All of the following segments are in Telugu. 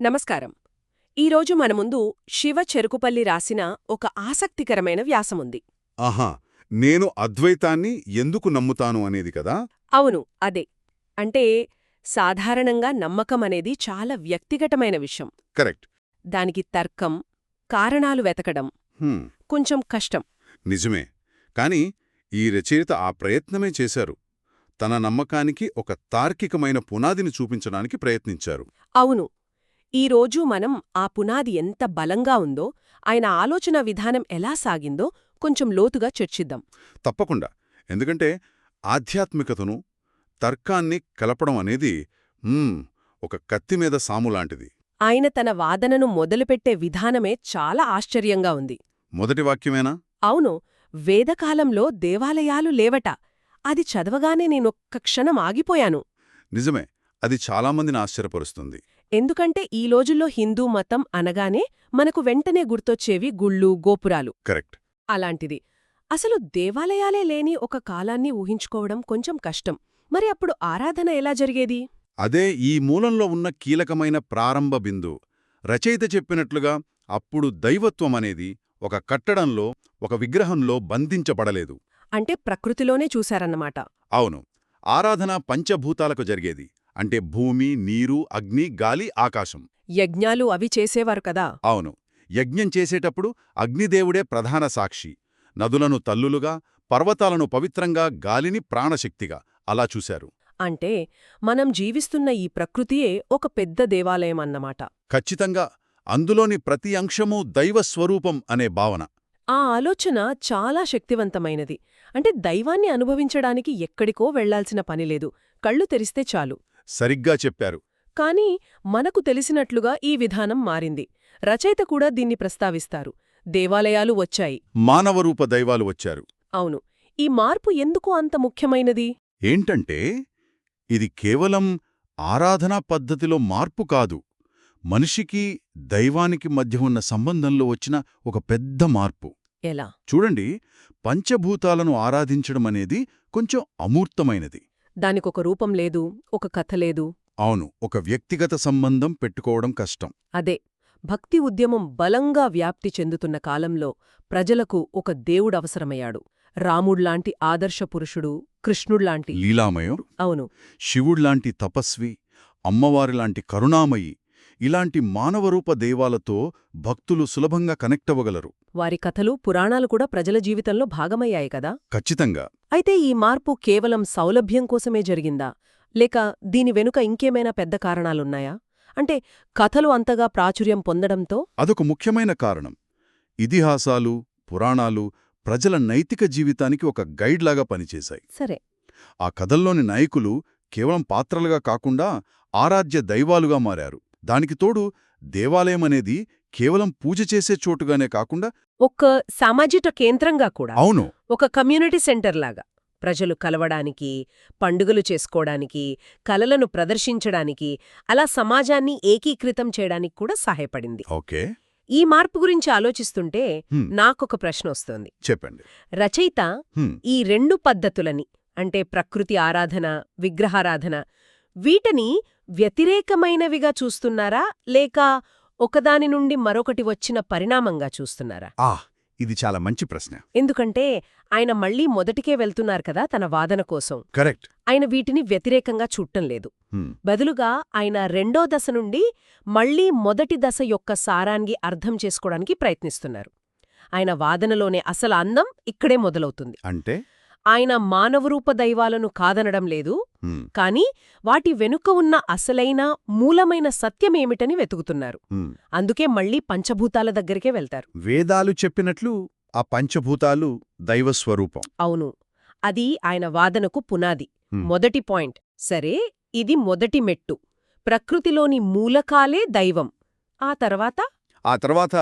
నమస్కారం. ఈరోజు మన ముందు శివ చెరుకుపల్లి రాసిన ఒక ఆసక్తికరమైన వ్యాసముంది. ఆహా! నేను అద్వైతాన్ని ఎందుకు నమ్ముతాను అనేది కదా? అవును అదే. అంటే సాధారణంగా నమ్మకం అనేది చాలా వ్యక్తిగతమైన విషయం. కరెక్ట్. దానికి తర్కం కారణాలు వెతకడం హ్మ్, కొంచెం కష్టం. నిజమే. కాని ఈ రచయిత ఆ ప్రయత్నమే చేశారు. తన నమ్మకానికి ఒక తార్కికమైన పునాదిని చూపించడానికి ప్రయత్నించారు. అవును. ఈరోజు మనం ఆ పునాది ఎంత బలంగా ఉందో ఆయన ఆలోచన విధానం ఎలా సాగిందో కొంచెం లోతుగా చర్చిద్దాం. తప్పకుండా. ఎందుకంటే ఆధ్యాత్మికతను తర్కాన్ని కలపడం అనేది ఒక కత్తి మీద సాములాంటిది ఆయన తన వాదనను మొదలుపెట్టే విధానమే చాలా ఆశ్చర్యంగా ఉంది. మొదటి వాక్యమేనా? అవును. వేదకాలంలో దేవాలయాలు లేవట. అది చదవగానే నేనొక్క క్షణం ఆగిపోయాను. నిజమే. అది చాలామందిని ఆశ్చర్యపరుస్తుంది. ఎందుకంటే ఈ రోజుల్లో హిందూ మతం అనగానే మనకు వెంటనే గుర్తొచ్చేవి గుళ్ళు గోపురాలు. కరెక్ట్. అలాంటిది. అసలు దేవాలయాలే లేని ఒక కాలాన్ని ఊహించుకోవడం కొంచెం కష్టం. మరి అప్పుడు ఆరాధన ఎలా జరిగేది? అదే ఈ మూలంలో ఉన్న కీలకమైన ప్రారంభ బిందు. రచయిత చెప్పినట్లుగా అప్పుడు దైవత్వం అనేది ఒక కట్టడంలో ఒక విగ్రహంలో బంధించబడలేదు. అంటే ప్రకృతిలోనే చూశారన్నమాట. అవును. ఆరాధన పంచభూతాలకు జరిగేది. అంటే భూమి నీరు అగ్ని గాలి ఆకాశం. యజ్ఞాలు అవి చేసేవారు కదా? అవును. యజ్ఞం చేసేటప్పుడు అగ్నిదేవుడే ప్రధాన సాక్షి. నదులను తల్లులుగా పర్వతాలను పవిత్రంగా గాలిని ప్రాణశక్తిగా అలా చూశారు. అంటే మనం జీవిస్తున్న ఈ ప్రకృతియే ఒక పెద్ద దేవాలయం అన్నమాట. ఖచ్చితంగా. అందులోని ప్రతి అంశమూ దైవస్వరూపం అనే భావన. ఆ ఆలోచన చాలా శక్తివంతమైనది. అంటే దైవాన్ని అనుభవించడానికి ఎక్కడికో వెళ్ళాల్సిన పనిలేదు కళ్ళు తెరిస్తే చాలు. సరిగ్గా చెప్పారు. కానీ మనకు తెలిసినట్లుగా ఈ విధానం మారింది. రచయిత కూడా దీన్ని ప్రస్తావిస్తారు. దేవాలయాలు వచ్చాయి. మానవరూప దైవాలు వచ్చారు. అవును. ఈ మార్పు ఎందుకు అంత ముఖ్యమైనది? ఏంటంటే ఇది కేవలం ఆరాధనా పద్ధతిలో మార్పు కాదు. మనిషికి దైవానికి మధ్య ఉన్న సంబంధంలో వచ్చిన ఒక పెద్ద మార్పు. ఎలా? చూడండి పంచభూతాలను ఆరాధించడం అనేది కొంచెం అమూర్తమైనది. దానికొక రూపం లేదు ఒక కథ లేదు. అవును ఒక వ్యక్తిగత సంబంధం పెట్టుకోవడం కష్టం. అదే భక్తి ఉద్యమం బలంగా వ్యాప్తి చెందుతున్న కాలంలో ప్రజలకు ఒక దేవుడవసరమయ్యాడు రాముడ్లాంటి ఆదర్శ పురుషుడు కృష్ణుడ్లాంటి లీలామయం? అవును. శివుళ్ళాంటి తపస్వి అమ్మవారిలాంటి కరుణామయి ఇలాంటి మానవరూప దేవాలతో భక్తులు సులభంగా కనెక్ట్ అవ్వగలరు వారి కథలు పురాణాలు కూడా ప్రజల జీవితంలో భాగమయ్యాయి కదా? ఖచ్చితంగా. అయితే ఈ మార్పు కేవలం సౌలభ్యం కోసమే జరిగిందా? లేక దీని వెనుక ఇంకేమైనా పెద్ద కారణాలున్నాయా? అంటే కథలు అంతగా ప్రాచుర్యం పొందడంతో? అదొక ముఖ్యమైన కారణం. ఇతిహాసాలు పురాణాలు ప్రజల నైతిక జీవితానికి ఒక గైడ్లాగా పనిచేశాయి. సరే. ఆ కథల్లోని నాయకులు కేవలం పాత్రలుగా కాకుండా ఆరాధ్య దైవాలుగా మారారు. దానికి తోడు దేవాలయం అనేది కేవలం పూజ చేసే చోటుగానే కాకుండా ఒక్క సామాజిక కేంద్రంగా కూడా. అవును. ఒక కమ్యూనిటీ సెంటర్ లాగా. ప్రజలు కలవడానికి పండుగలు చేసుకోవడానికి కలలను ప్రదర్శించడానికి అలా సమాజాన్ని ఏకీకృతం చేయడానికి కూడా సహాయపడింది. ఓకే. ఈ మార్పు గురించి ఆలోచిస్తుంటే నాకొక ప్రశ్న వస్తోంది. చెప్పండి. రచయిత ఈ రెండు పద్ధతులని అంటే ప్రకృతి ఆరాధన విగ్రహారాధన వీటిని వ్యతిరేకమైనవిగా చూస్తున్నారా? లేక ఒకదాని నుండి మరొకటి వచ్చిన పరిణామంగా చూస్తున్నారా? ఆ ఇది చాలా మంచి ప్రశ్న. ఎందుకంటే ఆయన మళ్ళీ మొదటికే వెళ్తున్నారు కదా తన వాదన కోసం. కరెక్ట్. ఆయన వీటిని వ్యతిరేకంగా చూడటం లేదు. బదులుగా ఆయన రెండో దశ నుండి మళ్ళీ మొదటి దశ యొక్క సారాన్ని అర్థం చేసుకోవడానికి ప్రయత్నిస్తున్నారు. ఆయన వాదనలోనే అసలు అందం ఇక్కడే మొదలవుతుంది. అంటే? ఆయన మానవరూప దైవాలను కాదనడం లేదు. కాని వాటి వెనుక ఉన్న అసలైన మూలమైన సత్యమేమిటని వెతుకుతున్నారు. అందుకే మళ్ళీ పంచభూతాల దగ్గరికే వెళ్తారు. వేదాలు చెప్పినట్లు ఆ పంచభూతాలు దైవస్వరూపం అవును. అది ఆయన వాదనకు పునాది. మొదటి పాయింట్. సరే ఇది మొదటి మెట్టు. ప్రకృతిలోని మూలకాలే దైవం. ఆ తర్వాత? ఆ తర్వాత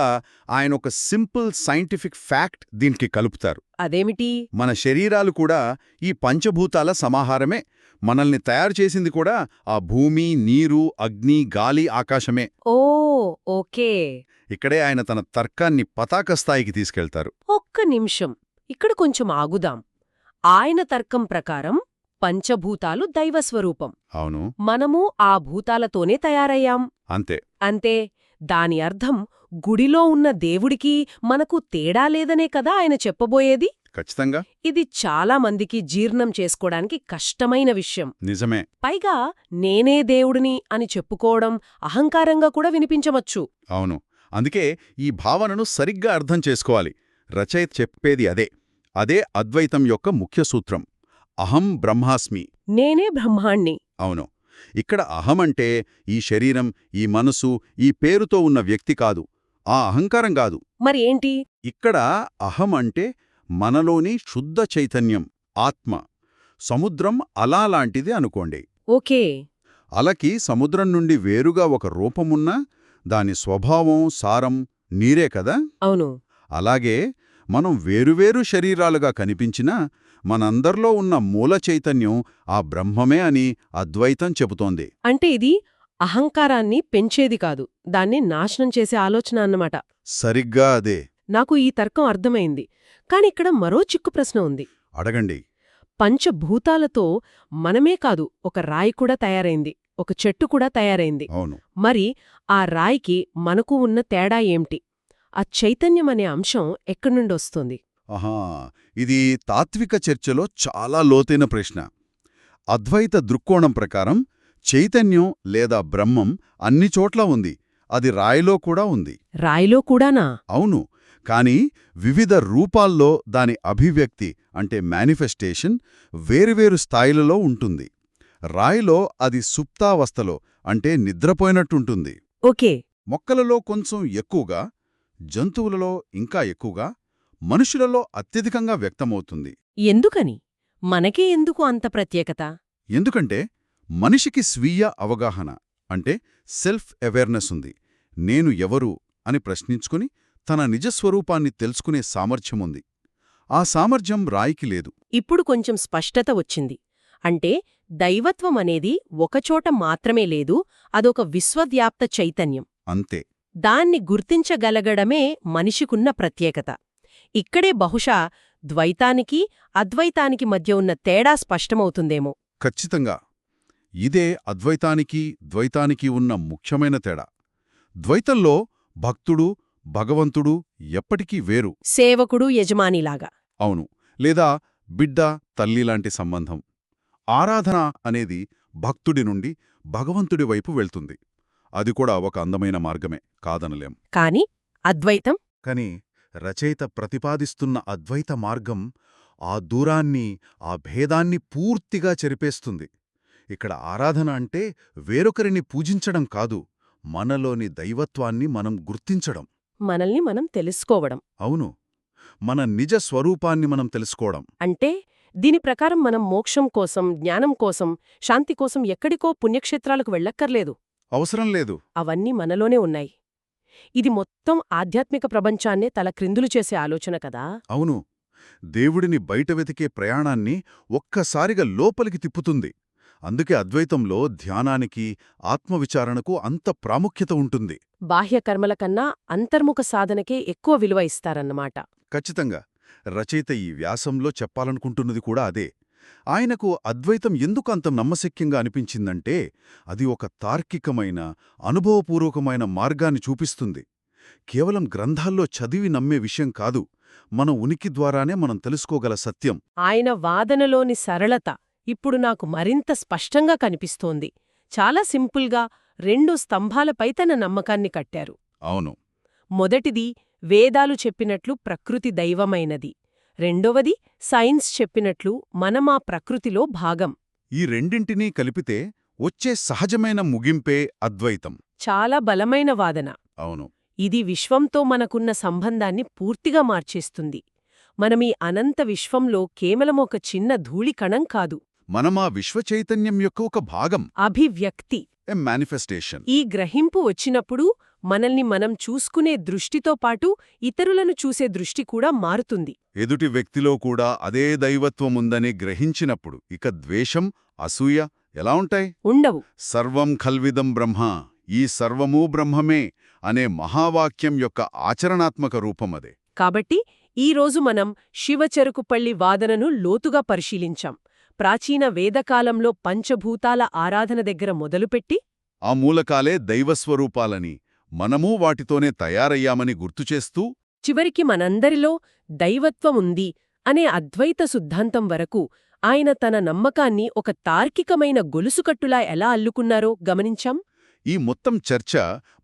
ఆయన ఒక సింపుల్ సైంటిఫిక్ ఫ్యాక్ట్ దీనికి కలుపుతారు. అదేమిటి? మన శరీరాలు కూడా ఈ పంచభూతాల సమాహారమే. మనల్ని తయారు చేసింది కూడా ఆ భూమి నీరు అగ్ని గాలి ఆకాశమే. Oh okay. ఇక్కడే ఆయన తన తర్కాన్ని పతాక స్థాయికి తీసుకెళ్తారు. ఒక్క నిమిషం. ఇక్కడ కొంచెం ఆగుదాం. ఆయన తర్కం ప్రకారం పంచభూతాలు దైవస్వరూపం. అవును. మనము ఆ భూతాలతోనే తయారయ్యాం. అంతే. అంతే. దాని అర్థం గుడిలో ఉన్న దేవుడికి మనకు తేడా లేదనే కదా ఆయన చెప్పబోయేది? ఖచ్చితంగా. ఇది చాలా మందికి జీర్ణం చేసుకోవడానికి కష్టమైన విషయం. నిజమే. పైగా నేనే దేవుడిని అని చెప్పుకోవడం అహంకారంగా కూడా వినిపించవచ్చు. అవును. అందుకే ఈ భావనను సరిగ్గా అర్థం చేసుకోవాలి. రచయిత చెప్పేది అదే. అదే అద్వైతం యొక్క ముఖ్య సూత్రం. అహం బ్రహ్మాస్మి. నేనే బ్రహ్మాణ్ణి. అవును. ఇక్కడ అహం అంటే ఈ శరీరం ఈ మనసు ఈ పేరుతో ఉన్న వ్యక్తి కాదు. ఆ అహంకారం కాదు. మరి ఏంటి? ఇక్కడ అహం అంటే మనలోని శుద్ధ చైతన్యం ఆత్మ. సముద్రం అలా లాంటిది అనుకోండి. ఓకే. అలకి సముద్రం నుండి వేరుగా ఒక రూపమున్నా దాని స్వభావం సారం నీరే కదా? అవును. అలాగే మనం వేరువేరు శరీరాలుగా కనిపించినా మనందర్లో ఉన్న మూల చైతన్యం ఆ బ్రహ్మమే అని అద్వైతం చెబుతోంది. అంటే ఇది అహంకారాన్ని పెంచేది కాదు. దాన్ని నాశనం చేసే ఆలోచన అన్నమాట. సరిగ్గా అదే. నాకు ఈ తర్కం అర్థమైంది. కాని ఇక్కడ మరో చిక్కు ప్రశ్న ఉంది. అడగండి. పంచభూతాలతో మనమే కాదు ఒక రాయి కూడా తయారైంది. ఒక చెట్టు కూడా తయారైంది. మరి ఆ రాయికి మనకు ఉన్న తేడా ఏమిటి? ఆ చైతన్యం అనే అంశం ఎక్కడి నుండి వస్తుంది? ఆహా ఇది తాత్విక చర్చలో చాలా లోతైన ప్రశ్న. అద్వైత దృక్కోణం ప్రకారం చైతన్యం లేదా బ్రహ్మం అన్ని చోట్ల ఉంది. అది రాయిలో కూడా ఉంది. రాయిలో కూడానా? అవును. కాని వివిధ రూపాల్లో దాని అభివ్యక్తి అంటే మేనిఫెస్టేషన్ వేరువేరు స్థాయిలలో ఉంటుంది. రాయిలో అది సుప్తావస్థలో అంటే నిద్రపోయినట్టుంటుంది. ఓకే. మొక్కలలో కొంచెం ఎక్కువగా జంతువులలో ఇంకా ఎక్కువగా మనుషులలో అత్యధికంగా వ్యక్తమవుతుంది. ఎందుకని? మనకే ఎందుకు అంత ప్రత్యేకత? ఎందుకంటే మనిషికి స్వీయ అవగాహన అంటే సెల్ఫ్ అవేర్నెస్ ఉంది. నేను ఎవరు అని ప్రశ్నించుకుని తన నిజస్వరూపాన్ని తెలుసుకునే సామర్థ్యముంది ఆ సామర్థ్యం రాయికి లేదు. ఇప్పుడు కొంచెం స్పష్టత వచ్చింది. అంటే దైవత్వం అనేది ఒకచోట మాత్రమే లేదు అదొక విశ్వవ్యాప్త చైతన్యం. అంతే. దాన్ని గుర్తించగలగడమే మనిషికున్న ప్రత్యేకత. ఇక్కడే బహుశా ద్వైతానికి అద్వైతానికి మధ్య ఉన్న తేడా స్పష్టమవుతుందేమో. ఖచ్చితంగా. ఇదే అద్వైతానికి ద్వైతానికి ఉన్న ముఖ్యమైన తేడా. ద్వైతంలో భక్తుడు భగవంతుడు ఎప్పటికీ వేరు. సేవకుడు యజమానిలాగా. అవును. లేదా బిడ్డ తల్లిలాంటి సంబంధం. ఆరాధన అనేది భక్తుడి నుండి భగవంతుడి వైపు వెళ్తుంది. అది కూడా ఒక అందమైన మార్గమే కాదనలేం. కాని అద్వైతం? కాని రచయిత ప్రతిపాదిస్తున్న అద్వైత మార్గం ఆ దూరాన్ని ఆ భేదాన్ని పూర్తిగా చెరిపేస్తుంది. ఇక్కడ ఆరాధన అంటే వేరొకరిని పూజించడం కాదు మనలోని దైవత్వాన్ని మనం గుర్తించడం. మనల్ని మనం తెలుసుకోవడం. అవును. మన నిజ స్వరూపాన్ని మనం తెలుసుకోవడం. అంటే దీని ప్రకారం మనం మోక్షం కోసం జ్ఞానం కోసం శాంతి కోసం ఎక్కడికో పుణ్యక్షేత్రాలకు వెళ్ళక్కర్లేదు. అవసరం లేదు. అవన్నీ మనలోనే ఉన్నాయి. ఇది మొత్తం ఆధ్యాత్మిక ప్రపంచాన్నే తల క్రిందులు చేసే ఆలోచన కదా? అవును. దేవుడిని బయట వెతికే ప్రయాణాన్ని ఒక్కసారిగా లోపలికి తిప్పుతుంది. అందుకే అద్వైతంలో ధ్యానానికి ఆత్మవిచారణకు అంత ప్రాముఖ్యత ఉంటుంది. బాహ్య కర్మల కన్నా అంతర్ముఖ సాధనకే ఎక్కువ విలువ ఇస్తారన్నమాట. ఖచ్చితంగా. రచయిత ఈ వ్యాసంలో చెప్పాలనుకుంటున్నది కూడా అదే. ఆయనకు అద్వైతం ఎందుకు అంత నమ్మశక్యంగా అనిపించిందంటే అది ఒక తార్కికమైన అనుభవపూర్వకమైన మార్గాన్ని చూపిస్తుంది. కేవలం గ్రంథాల్లో చదివి నమ్మే విషయం కాదు మన ఉనికి ద్వారానే మనం తెలుసుకోగల సత్యం. ఆయన వాదనలోని సరళత ఇప్పుడు నాకు మరింత స్పష్టంగా కనిపిస్తోంది. చాలా సింపుల్గా రెండు స్తంభాలపై తన నమ్మకాన్ని కట్టారు. అవును. మొదటిది వేదాలు చెప్పినట్లు ప్రకృతి దైవమైనది. రెండవది సైన్స్ చెప్పినట్లు మనమా ప్రకృతిలో భాగం. ఈ రెండింటినీ కలిపితే వచ్చే సహజమైన ముగింపే అద్వైతం. చాలా బలమైన వాదన. అవును. ఇది విశ్వంతో మనకున్న సంబంధాన్ని పూర్తిగా మార్చేస్తుంది. మనమీ అనంత విశ్వంలో కేవలం ఒక చిన్న ధూళి కణం కాదు మనమా విశ్వచైతన్యం యొక్క ఒక భాగం. అభివ్యక్తి. మేనిఫెస్టేషన్ ఈ గ్రహింపు వచ్చినప్పుడు మనల్ని మనం చూసుకునే దృష్టితో పాటు ఇతరులను చూసే దృష్టి కూడా మారుతుంది. ఎదుటి వ్యక్తిలో కూడా అదే దైవత్వముందని గ్రహించినప్పుడు ఇక ద్వేషం అసూయ ఎలా ఉంటాయి? ఉండవు. సర్వం ఖల్విదం బ్రహ్మ ఈ సర్వమూ బ్రహ్మమే అనే మహావాక్యం యొక్క ఆచరణాత్మక రూపమదే కాబట్టి ఈ రోజు మనం శివచెరుకుపల్లి వాదనను లోతుగా పరిశీలించాం. ప్రాచీన వేదకాలంలో పంచభూతాల ఆరాధన దగ్గర మొదలుపెట్టి ఆ మూలకాలే దైవస్వరూపాలని మనమూ వాటితోనే తయారయ్యామని గుర్తుచేస్తూ చివరికి మనందరిలో దైవత్వముంది అనే అద్వైత సిద్ధాంతం వరకు ఆయన తన నమ్మకాన్ని ఒక తార్కికమైన గొలుసుకట్టులా ఎలా అల్లుకున్నారో గమనించాం. ఈ మొత్తం చర్చ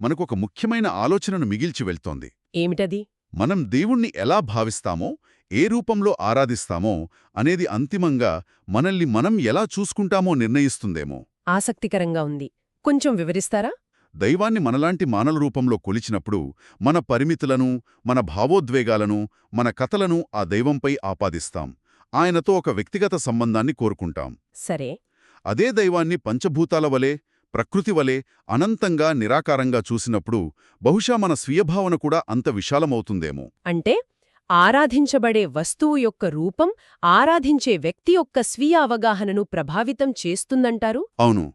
మనకొక ముఖ్యమైన ఆలోచనను మిగిల్చి వెళ్తోంది. ఏమిటది? మనం దేవుణ్ణి ఎలా భావిస్తామో ఏ రూపంలో ఆరాధిస్తామో అనేది అంతిమంగా మనల్ని మనం ఎలా చూసుకుంటామో నిర్ణయిస్తుందేమో. ఆసక్తికరంగా ఉంది. కొంచెం వివరిస్తారా? దైవాన్ని మనలాంటి మానవ రూపంలో కొలిచినప్పుడు మన పరిమితులను మన భావోద్వేగాలను మన కథలను ఆ దైవంపై ఆపాదిస్తాం. ఆయనతో ఒక వ్యక్తిగత సంబంధాన్ని కోరుకుంటాం. సరే. అదే దైవాన్ని పంచభూతాల వలె ప్రకృతి వలె అనంతంగా నిరాకారంగా చూసినప్పుడు బహుశా మన స్వీయభావన కూడా అంత విశాలమవుతుందేమో. అంటే? ఆరాధించబడే వస్తువు యొక్క రూపం ఆరాధించే వ్యక్తి యొక్క స్వీయ అవగాహనను ప్రభావితం చేస్తుందంటారు? అవును.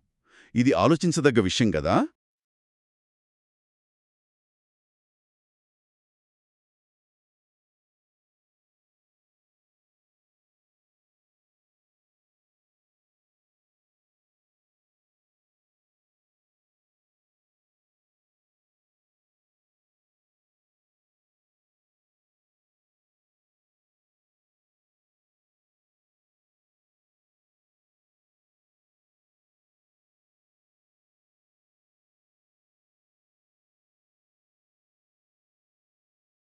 ఇది ఆలోచించదగ్గ విషయం గదా